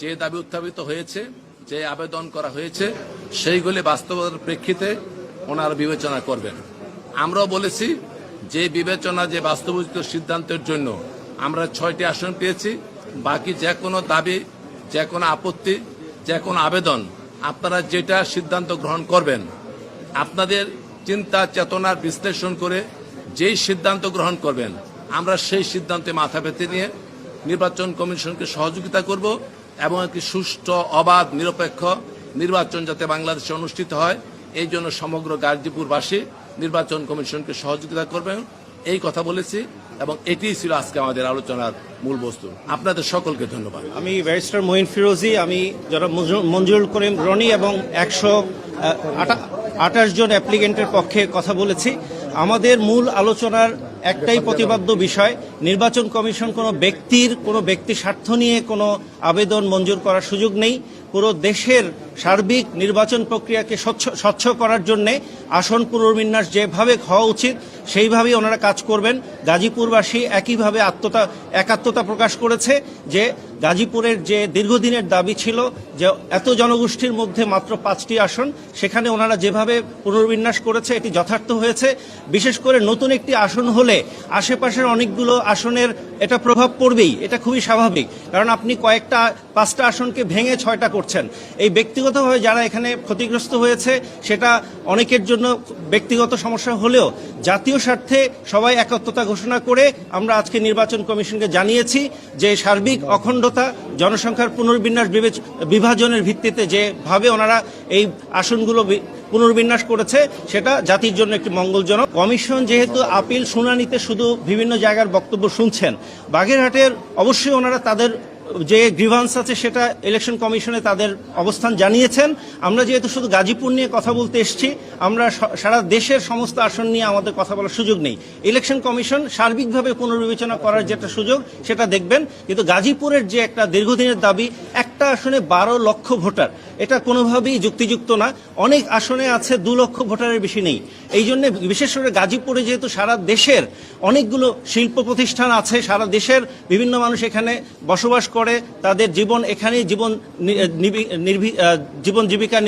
যে দাবি উত্থাপিত হয়েছে, যে আবেদন করা হয়েছে, সেইগুলি বাস্তবতার প্রেক্ষিতে ওনারা বিবেচনা করবেন। আমরাও বলেছি, যে বিবেচনা, যে বাস্তবিত সিদ্ধান্তের জন্য আমরা ছয়টি আসন পেয়েছি। বাকি যে কোনো দাবি, যে কোনো আপত্তি, যে কোনো আবেদন, আপনারা যেটা সিদ্ধান্ত গ্রহণ করবেন, আপনাদের চিন্তা চেতনার বিশ্লেষণ করে যেই সিদ্ধান্ত গ্রহণ করবেন, আমরা সেই সিদ্ধান্তে মাথা পেতে নিয়ে নির্বাচন কমিশনকে সহযোগিতা করব। এবং একটি সুষ্ঠু, অবাধ, নিরপেক্ষ নির্বাচন যাতে বাংলাদেশে অনুষ্ঠিত হয়, এই জন্য সমগ্র গাজীপুরবাসী নির্বাচন কমিশনকে সহযোগিতা করবেন। এই কথা বলেছি এবং এটিই ছিল আজকে আমাদের আলোচনার মূল বস্তু। আপনাদের সকলকে ধন্যবাদ। আমি ব্যারিস্টার মঈন ফিরোজি, আমি যারা মঞ্জু- মঞ্জুরুল করিম রনি এবং একশো আঠাশ জন অ্যাপ্লিকেন্টের পক্ষে কথা বলেছি। আমাদের মূল আলোচনার একটাই প্রতিপাদ্য বিষয় নির্বাচন কমিশন কোনো ব্যক্তির, কোনো ব্যক্তি স্বার্থ নিয়ে কোনো আবেদন মঞ্জুর করার সুযোগ নেই। পুরো দেশের সার্বিক নির্বাচন প্রক্রিয়াকে স্বচ্ছ স্বচ্ছ করার জন্য আসন পুনর্বিন্যাস যেভাবে হওয়া উচিত, সেইভাবেই ওনারা কাজ করবেন। গাজীপুরবাসী একইভাবে আত্মতা, একাত্মতা প্রকাশ করেছে যে গাজীপুরের যে দীর্ঘদিনের দাবি ছিল যে এত জনগোষ্ঠীর মধ্যে মাত্র পাঁচটি আসন, সেখানে ওনারা যেভাবে পুনর্বিন্যাস করেছে, এটি যথার্থ হয়েছে। বিশেষ করে নতুন একটি আসন হলে আশেপাশের অনেকগুলো আসনের এটা প্রভাব পড়বেই এটা খুবই স্বাভাবিক। কারণ আপনি কয়েকটা পাঁচটা আসনকে ভেঙে ছয়টা করছেন। এই ব্যক্তিগতভাবে যারা এখানে ক্ষতিগ্রস্ত হয়েছে, সেটা অনেকের জন্য ব্যক্তিগত সমস্যা হলেও জাতীয় স্বার্থে সবাই একত্রতা ঘোষণা করে আমরা আজকে নির্বাচন কমিশনকে জানিয়েছি যে সার্বিক অখণ্ডতা, জনসংখ্যার পুনর্বিন্যাস বিভাজনের ভিত্তিতে যেভাবে ওনারা এই আসনগুলো পুনর্বিন্যাস করেছে, সেটা জাতির জন্য একটি মঙ্গলজনক। কমিশন যেহেতু আপিল শুনানিতে শুধু বিভিন্ন জায়গার বক্তব্য শুনছেন, বাগেরহাটের অবশ্যই ওনারা তাদের যে গ্রিভান্স আছে সেটা ইলেকশন কমিশনে তাদের অবস্থান জানিয়েছেন। আমরা যেহেতু শুধু গাজীপুর নিয়ে কথা বলতে এসছি, আমরা সারা দেশের সমস্ত আসন নিয়ে আমাদের কথা বলার সুযোগ নেই। ইলেকশন কমিশন সার্বিকভাবে পুনর্বিবেচনা করার যেটা সুযোগ, সেটা দেখবেন। কিন্তু গাজীপুরের যে একটা দীর্ঘদিনের দাবি, একটা আসনে বারো লক্ষ ভোটার। এটা কোনোভাবেই যুক্তিযুক্ত না। অনেক আসনে আছে দু লক্ষ ভোটারের বেশি নেই। এই জন্য বিশেষ করে গাজীপুরে যেহেতু সারা দেশের অনেকগুলো শিল্প প্রতিষ্ঠান আছে, সারা দেশের বিভিন্ন মানুষ এখানে বসবাস করে, তাদের জীবন এখানেই জীবন জীবন জীবিকা